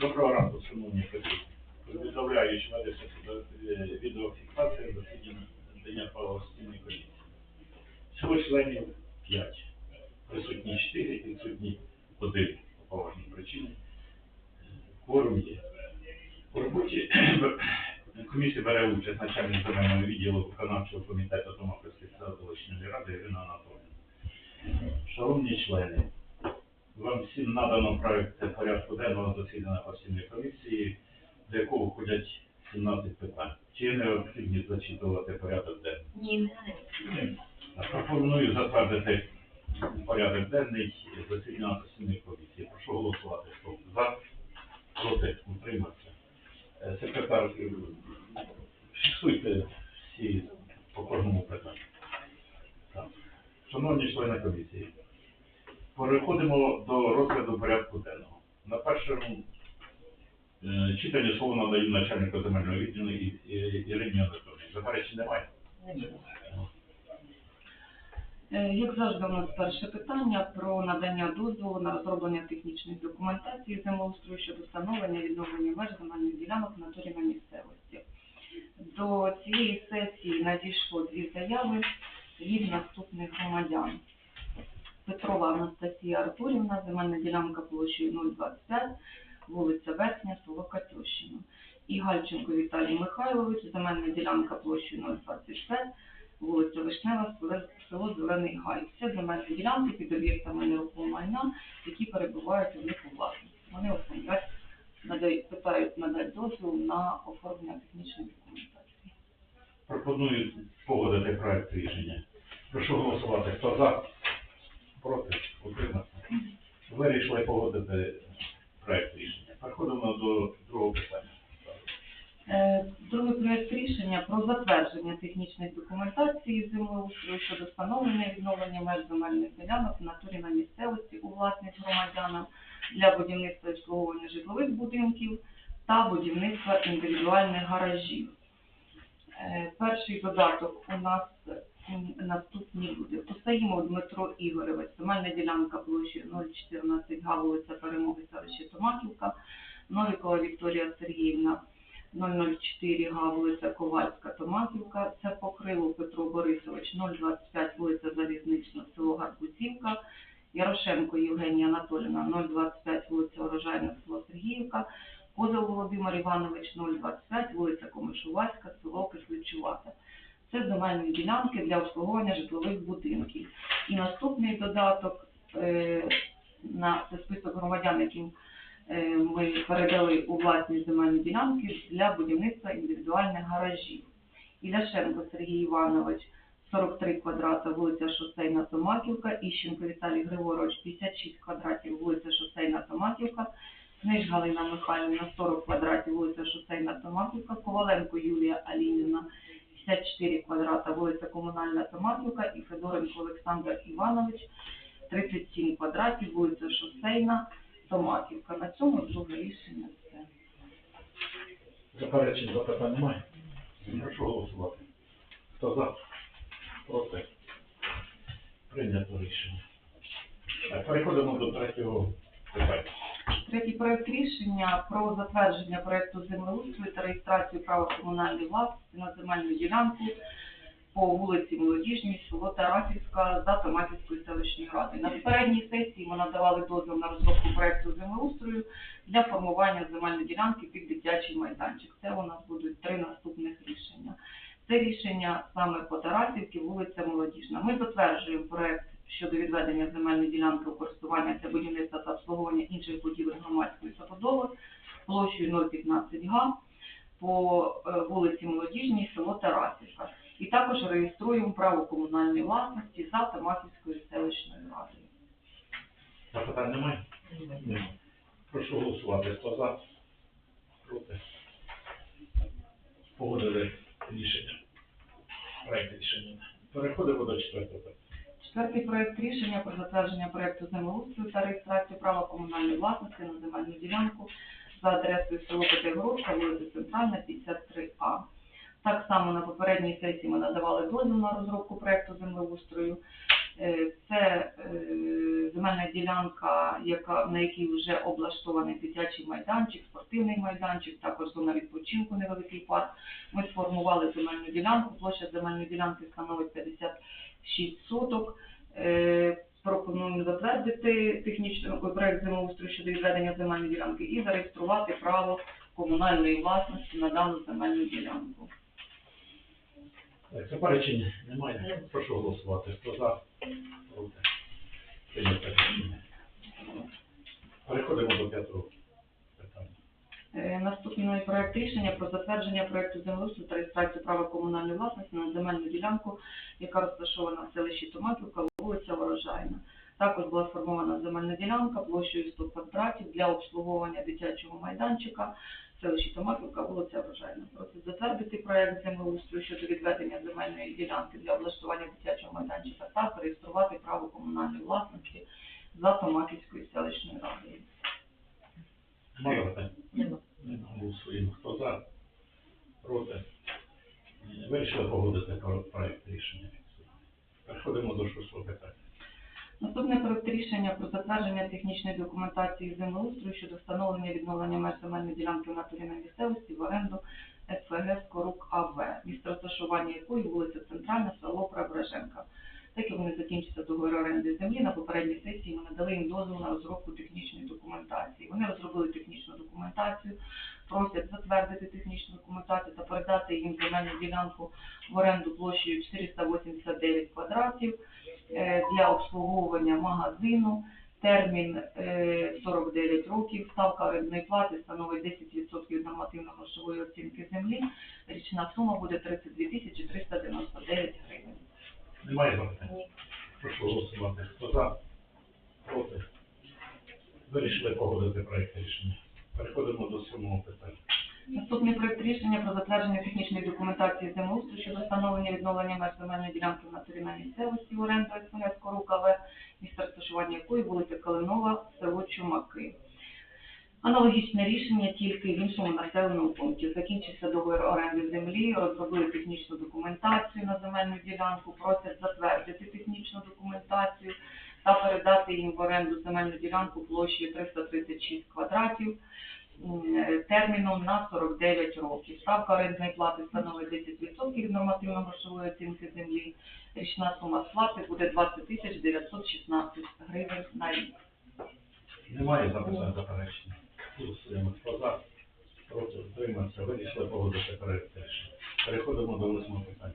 Доброго ранку, шановні колеги. Повідомляю, що ведеться відеофіксація засідання надання правостійної комісії. Всього членів 5. Присутні 4, відсутні 1 по поважній причині. Кворум є. У роботі комісії бере участь начальник земельного відділу виконавчого комітету Томаківської селищної ради Ірина Анатолійовна. Шановні члени, вам всім надано проект порядку денного засідання постійної комісії, до якого входять 17 питань. Чи є необхідність зачитувати порядок денний? Ні, не Пропоную затвердити порядок денний засідання постійної комісії. Прошу голосувати. Хто за, проти, утриматися. Е, Секретар, е, фіксуйте всі по кожному питанню. Шановні члени комісії, переходимо до розгляду порядку денного. На першому е, читанні слово надаю начальнику земельного відділу І- І- Ірині Анатолійовні. Заперечень немає? Е, Як завжди, у нас перше питання про надання дозволу на розроблення технічних документацій землеустрою щодо встановлення відновлення меж земельних ділянок в на місцевості. До цієї сесії надійшло дві заяви від наступних громадян. Петрова Анастасія Артурівна, земельна ділянка площею 025, вулиця Верхня, село Катющино. І Гальченко Віталій Михайлович, земельна ділянка площею 025, вулиця Вишнева, село- Зелений Гай. Це земельні ділянки під об'єктами нерухомого майна, які перебувають у них у власності. Вони оформляють, надають, питають надати дозвіл на оформлення технічної документації. Пропоную погодити проект рішення. Прошу голосувати. Хто за? Проти? Утримався? Вирішили погодити проект рішення. Переходимо до другого питання. Е, Другий проект рішення про затвердження технічної документації землеустрою щодо встановлення і відновлення меж земельних ділянок в натурі на місцевості у власність громадянам для будівництва обслуговування житлових будинків та будівництва індивідуальних гаражів. Е, Перший додаток у нас наступні люди. Кусаїмов Дмитро Ігорович, земельна ділянка площею 014 га, Перемоги, селище Томаківка, Новікова Вікторія Сергіївна, 004 га, вулиця Ковальська, Томаківка, це Покрило Петро Борисович, 025, вулиця Залізнична, село Гарбузівка, Ярошенко Євгенія Анатоліна, 025, вулиця Урожайна, село Сергіївка, Козел Володимир Іванович, 025, вулиця Комишувацька, село Кисличувата. Це земельні ділянки для обслуговування житлових будинків. І наступний додаток е, на це список громадян, яким е, ми передали у власність земельні ділянки для будівництва індивідуальних гаражів. Іляшенко Сергій Іванович, 43 квадрата, вулиця Шосейна Томаківка, Іщенко Віталій Григорович, 56 квадратів, вулиця Шосейна Томаківка, Книж Галина Михайлівна, 40 квадратів, вулиця Шосейна Томаківка, Коваленко Юлія Алінівна, 54 квадрата, вулиця Комунальна Томаківка і Федоренко Олександр Іванович, 37 квадратів, вулиця Шосейна, Томаківка. На цьому друге рішення все. Заперечень запитань немає? Прошу голосувати. Хто за? Проти? Прийнято рішення. Переходимо до третього питання. Третій проект рішення про затвердження проекту землеустрою та реєстрацію права комунальної власності на земельну ділянку по вулиці Молодіжній, село Тарасівська за Томаківської селищної ради. На попередній сесії ми надавали дозвіл на розробку проекту землеустрою для формування земельної ділянки під дитячий майданчик. Це у нас будуть три наступних рішення. Це рішення саме по Тарасівці, вулиця Молодіжна. Ми затверджуємо проект щодо відведення земельної ділянки у користування для будівництва та обслуговування інших будівель громадської забудови площею 015 га по е, вулиці Молодіжній, село Тарасівка. І також реєструємо право комунальної власності за Томаківською селищною радою. Запитань немає? Немає. Прошу голосувати. Хто за? Проти? Погодили рішення. Проект рішення. Переходимо до четвертого питання. Четвертий проект рішення про затвердження проекту землеустрою та реєстрацію права комунальної власності на земельну ділянку за адресою село Петигородка, вулиця Центральна, 53А. Так само на попередній сесії ми надавали дозвіл на розробку проекту землеустрою. Е, Це е, земельна ділянка, яка, на якій вже облаштований дитячий майданчик, спортивний майданчик, також зона відпочинку, невеликий парк. Ми сформували земельну ділянку, площа земельної ділянки становить 56 соток. Е, Пропонуємо затвердити технічний проект землеустрою щодо відведення земельної ділянки і зареєструвати право комунальної власності на дану земельну ділянку. Заперечень немає. Прошу голосувати. Хто за? Проти. Прийнято рішення. Переходимо до п'ятого питання. Е, Наступний проект рішення про затвердження проекту землеустрою та реєстрацію права комунальної власності на земельну ділянку, яка розташована в селищі Томаківка, вулиця Ворожайна. Також була сформована земельна ділянка площею 100 квадратів для обслуговування дитячого майданчика селищі Томаківка, вулиця Ворожайна. Просить затвердити проект землеустрою щодо відведення земельної ділянки для облаштування дитячого майданчика та зареєструвати право комунальної власності за Томаківською селищною радою. Немає запитань? Нема. Голосуємо. Хто за? Проти. Вирішили погодити про- проект рішення. Переходимо до шостого питання. Наступне проект рішення про затвердження технічної документації землеустрою щодо встановлення відновлення меж земельної ділянки в натурі на місцевості в оренду СФГ Скорук АВ, місце розташування якої вулиця Центральна, село Преображенка. Так як вони закінчаться договір оренди землі, на попередній сесії ми надали їм дозвіл на розробку технічної документації. Вони розробили технічну документацію, просять затвердити технічну документацію та передати їм земельну ділянку в оренду площею 489 квадратів для обслуговування магазину. Термін е, 49 років, ставка орендної плати становить 10% нормативно-грошової оцінки землі. Річна сума буде 32 тисячі 399 гривень. Немає запитань? Прошу голосувати. Хто за? Проти. Вирішили погодити проект рішення. Переходимо до сьомого питання. Наступний проект рішення про затвердження технічної документації землеустрою щодо встановлення відновлення меж земельної ділянки в натурі на місцевості оренду СНС Корукаве, місце розташування якої вулиця Калинова, село Чумаки. Аналогічне рішення тільки в іншому населеному пункті. Закінчився договір оренди землі, розробили технічну документацію на земельну ділянку, просять затвердити технічну документацію та передати їм в оренду земельну ділянку площею 336 квадратів терміном на 49 років. Ставка орендної плати становить 10% від нормативно-грошової оцінки землі. Річна сума сплати буде 20 тисяч 916 гривень на рік. Немає запитань заперечень. Голосуємо. Хто? Проти. Утримався. Вирішили погодити проект. Переходимо до восьмого питання.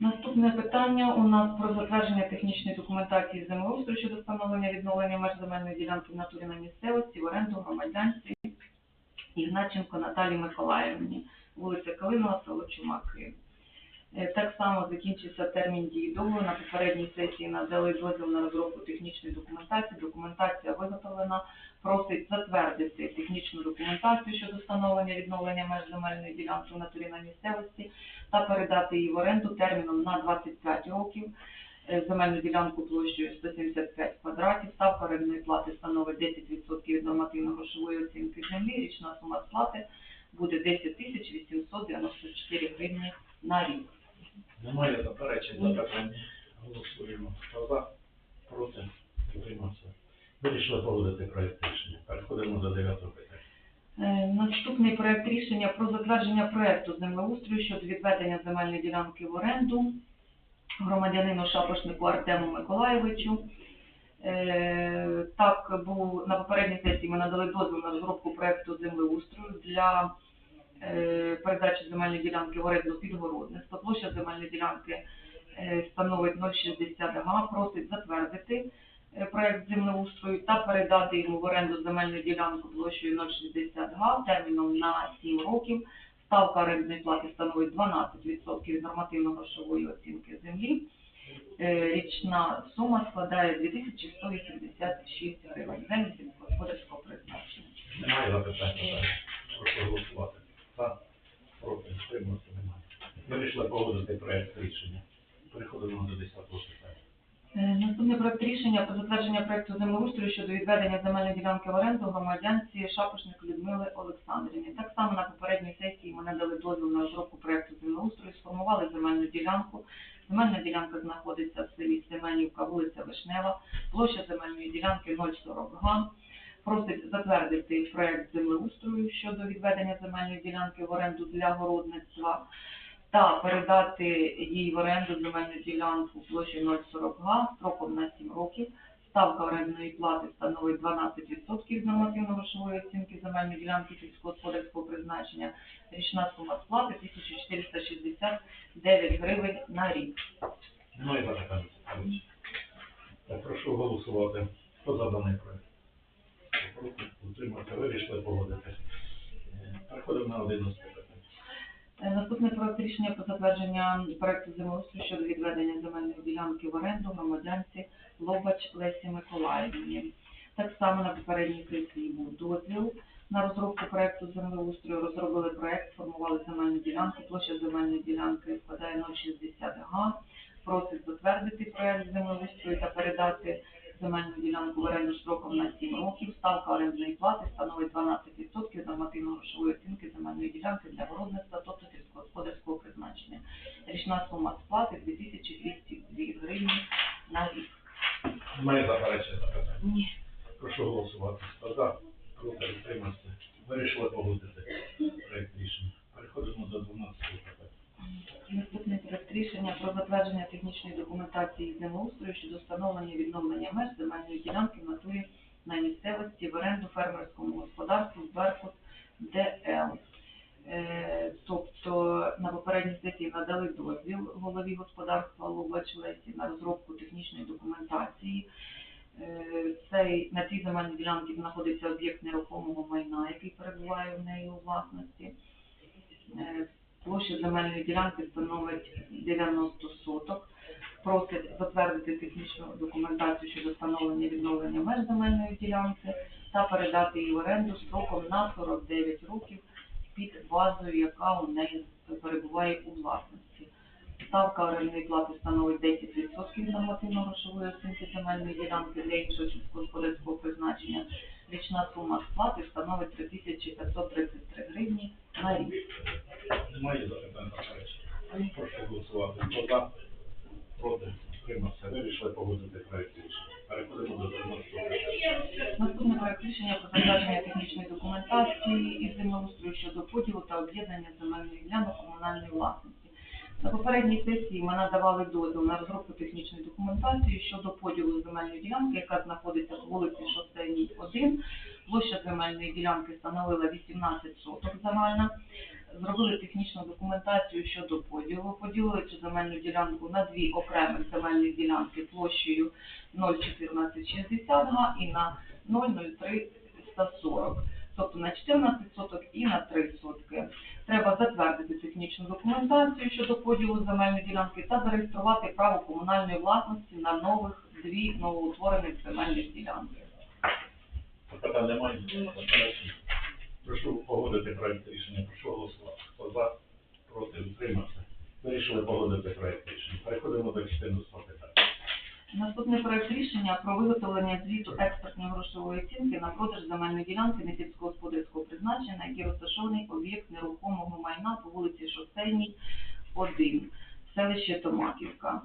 Наступне питання у нас про затвердження технічної документації землеустрою щодо встановлення відновлення меж земельної ділянки в натурі на місцевості в оренду громадянці Ігначенко Наталії Миколаївні, вулиця Калинова, село Чумаки. Е, Так само закінчився термін дії договору. На попередній сесії надали дозвіл на розробку технічної документації. Документація виготовлена. Просить затвердити технічну документацію щодо встановлення відновлення меж земельної ділянки в натурі на місцевості та передати її в оренду терміном на 25 років. Е, Земельну ділянку площею 175 квадратів. Ставка орендної плати становить 10% від нормативно-грошової оцінки землі. Річна сума сплати буде 10 тисяч 894 гривні на рік. Немає заперечень запитань. Голосуємо. Хто за? Проти. Утримався. Вирішили погодити проект рішення. Переходимо до дев'ятого питання. Е, Наступний проект рішення про затвердження проекту землеустрою щодо відведення земельної ділянки в оренду громадянину Шапошнику Артему Миколаєвичу. Е, Так, був на попередній сесії ми надали дозвіл на розробку проекту землеустрою для передачі земельної ділянки в оренду підгородництва. Площа земельної ділянки е, становить 0,60 га. Просить затвердити е, проект землеустрою та передати йому в оренду земельну ділянку площею 0,60 га терміном на 7 років. Ставка орендної плати становить 12% від нормативно-грошової оцінки землі. Е, Річна сума складає 2186 гривень. Землі сільськогосподарського призначення. Немає запитань. Немає. Прошу голосувати. За. Проти. Утримався. Немає. Вирішили погодити проект рішення. Переходимо до десятого питання. Е, Наступний проект рішення про затвердження проекту землеустрою щодо відведення земельної ділянки в оренду громадянці Шапошник Людмили Олександрівні. Так само на попередній сесії ми надали дозвіл на розробку проекту землеустрою, сформували земельну ділянку. Земельна ділянка знаходиться в селі Семенівка, вулиця Вишнева, площа земельної ділянки 040 га. Просить затвердити проект землеустрою щодо відведення земельної ділянки в оренду для городництва та передати їй в оренду земельну ділянку площею 040 га строком на 7 років. Ставка орендної плати становить 12% з нормативно-грошової оцінки земельної ділянки сільськогосподарського призначення. Річна сума сплати 1469 гривень на рік. Немає запитань. Так, прошу голосувати. Хто за даний проект? Проти, утримався, вирішили погодити. Е, Переходимо на 11 питання. Е, Наступний проект рішення про затвердження проекту землеустрою щодо відведення земельної ділянки в оренду громадянці Лобач Лесі Миколаївні. Так само на попередній сесії був дозвіл на розробку проекту землеустрою. Розробили проект, формували земельну ділянку. Площа земельної ділянки складає 0,60 га. Просить затвердити проект землеустрою та передати земельну ділянку в оренду строком на 7 років. Ставка орендної плати становить 12% нормативно-грошової оцінки земельної ділянки для городництва, тобто сільськогосподарського призначення. Річна сума сплати 2202 гривні на рік. Немає заперечень запитань. Ні. Прошу голосувати. Хто за? Проти, утримався. Вирішили погодити проект рішення. Переходимо до 12 питання. Наступний проект рішення про затвердження технічної документації землеустрою щодо встановлення відновлення меж земельної ділянки в на місцевості в оренду фермерському господарству Беркут ДЛ. Е, Тобто на попередній сесії надали дозвіл голові господарства Лобач Лесі на розробку технічної документації. Е, Цей, на цій земельній ділянці знаходиться об'єкт нерухомого майна, який перебуває в неї у власності. Е, Площа земельної ділянки становить 90 соток. Просить затвердити технічну документацію щодо встановлення відновлення меж земельної ділянки та передати її в оренду строком на 49 років під базою, яка у неї перебуває у власності. Ставка орендної плати становить 10% нормативно-грошової оцінки земельної ділянки для іншого сільськогосподарського призначення. Річна сума сплати становить 3533 гривні на рік. Немає запитань заперечень. Прошу голосувати. Проти, утримався. Вирішили погодити проект рішення. Переходимо до 13 питання. Наступний проект рішення про затвердження технічної документації із землеустрою щодо поділу та об'єднання земельних ділянок комунальної власності. На попередній сесії ми надавали дозвіл на розробку технічної документації щодо поділу земельної ділянки, яка знаходиться по вулиці Шосейній 1. Площа земельної ділянки становила 18 соток загальна. Зробили технічну документацію щодо поділу. Поділили цю земельну ділянку на дві окремі земельні ділянки площею 0,1460 га і на 0,0340. Тобто на 14 соток і на 3 сотки. Треба затвердити технічну документацію щодо поділу земельної ділянки та зареєструвати право комунальної власності на нових дві новоутворених земельних ділянки. Немає. Прошу погодити проект рішення. Прошу голосувати. Хто за? Проти, утримався. Вирішили погодити проект рішення. Переходимо до 14 питання. Наступний проект рішення про виготовлення звіту експертної грошової оцінки на продаж земельної ділянки несільськогосподарського призначення, на якій розташований об'єкт нерухомого майна по вулиці Шосейній, 1, селище Томаківка.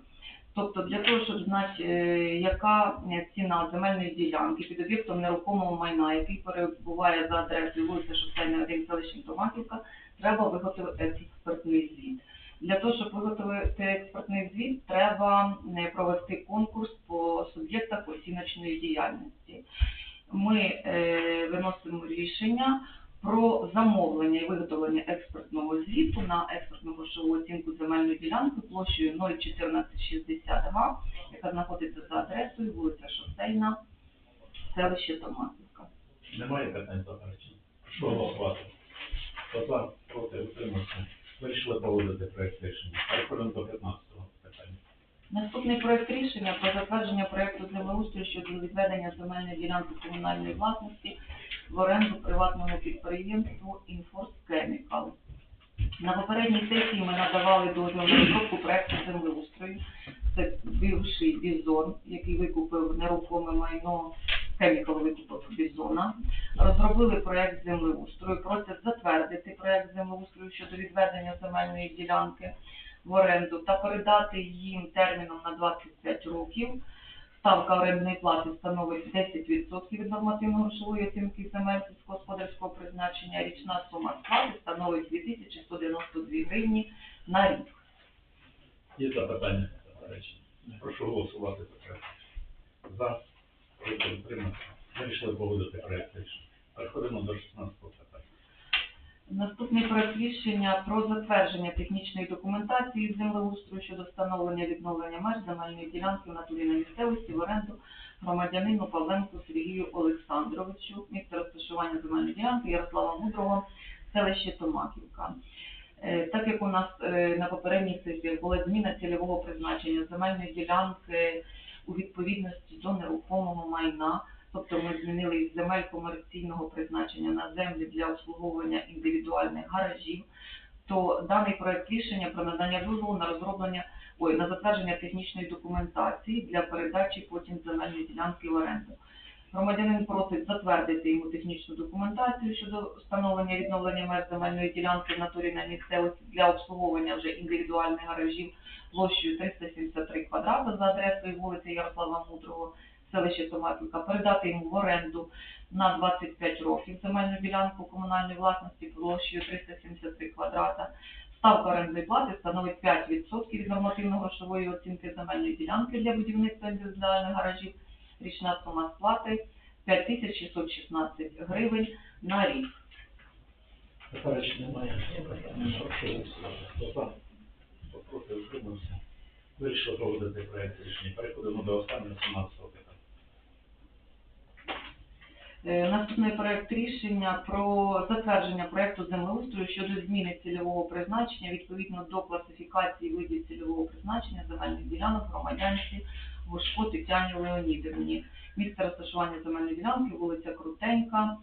Тобто для того, щоб знати, е, яка е, ціна земельної ділянки під об'єктом нерухомого майна, який перебуває за адресою вулиця Шосейна, 1, селище Томаківка, треба виготовити експертний звіт. Для того, щоб виготовити експертний звіт, треба е, провести конкурс по суб'єктах оціночної діяльності. Ми е, виносимо рішення про замовлення і виготовлення експертного звіту на експертну грошову оцінку земельної ділянки площею 01460 га, яка знаходиться за адресою вулиця Шосейна, селище Томасівка. Немає питань заперечень. Прошу голосувати. Хто за? Проти, утримався. Вирішили погодити проект рішення. Переходимо до 15 питання. Наступний проект рішення про затвердження проекту землеустрою щодо відведення земельної ділянки комунальної власності в оренду приватному підприємству Inforce Chemical. На попередній сесії ми надавали дозвіл на розробку проекту землеустрою. Це бивший бізон, який викупив нерухоме майно, Chemical викупив бізона. Розробили проект землеустрою, просять затвердити проект землеустрою щодо відведення земельної ділянки в оренду та передати їм терміном на 25 років. Ставка орендної плати становить 10% від нормативно-грошової оцінки земель сільськогосподарського призначення. Річна сума сплати становить 2192 гривні на рік. Є запитання? Заперечення? Прошу голосувати за проект. За, проти, утриматися. Вирішили погодити проект рішення. Переходимо до 16 питання. Наступний проект рішення про затвердження технічної документації землеустрою щодо встановлення відновлення меж земельної ділянки в натурі на місцевості в оренду громадянину Павленку Сергію Олександровичу, місце розташування земельної ділянки Ярослава Мудрого, селище Томаківка. Е, Так як у нас е, на попередніх сесіях була зміна цільового призначення земельної ділянки у відповідності до нерухомого майна, тобто ми змінили із земель комерційного призначення на землі для обслуговування індивідуальних гаражів, то даний проект рішення про надання дозволу на розроблення ой, на затвердження технічної документації для передачі потім земельної ділянки в оренду. Громадянин просить затвердити йому технічну документацію щодо встановлення відновлення меж земельної ділянки в натурі на місцевості для обслуговування вже індивідуальних гаражів площею 373 квадрата за адресою вулиці Ярослава Мудрого, селище Томатівка, передати йому в оренду на 25 років земельну ділянку комунальної власності площею 373 квадрата. Ставка орендної плати становить 5% від нормативно-грошової оцінки земельної ділянки для будівництва індивідуальних гаражів. Річна сума сплати 5616 гривень на рік. Заперечень немає. Вирішили погодити проект рішення. Переходимо до останнього 17 питання. Е, Наступний проект рішення про затвердження проекту землеустрою щодо зміни цільового призначення відповідно до класифікації видів цільового призначення земельних ділянок громадянці Гошко Тетяні Леонідівні. Місце розташування земельної ділянки вулиця Крутенька,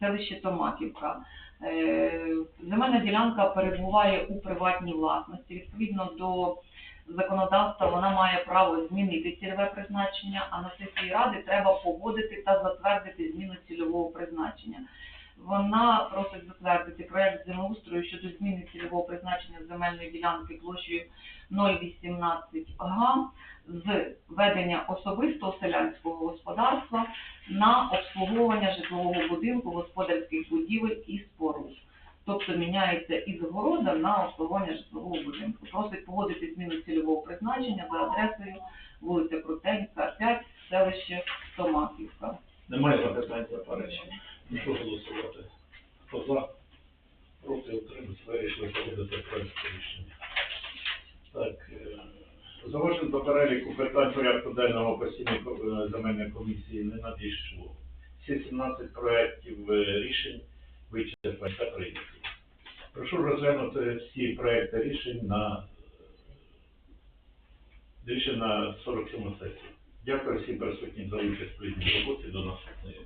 селище Томаківка. Е, Земельна ділянка перебуває у приватній власності. Відповідно до законодавства вона має право змінити цільове призначення, а на сесії ради треба погодити та затвердити зміну цільового призначення. Вона просить затвердити проект землеустрою щодо зміни цільового призначення земельної ділянки площею 0,18 га з ведення особистого селянського господарства на обслуговування житлового будинку, господарських будівель і споруд. Тобто міняється із города на обслуговування житлового будинку. Просить погодити зміну цільового призначення за адресою вулиця Крутенька, 5, селище Томаківка. Немає запитань, заперечень. Прошу голосувати. Хто за? Проти, утримався. Вирішили погодити проект рішення. Так, е, зауважень до переліку питань порядку денного постійної е, земельної комісії не надійшло. Всі 17 проєктів е, рішень вичерпані та прийняті. Прошу розглянути всі проекти рішень на рішень на 47 сесії. Дякую всім присутнім за участь в прийнятій роботі до наступної.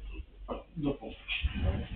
До побачення.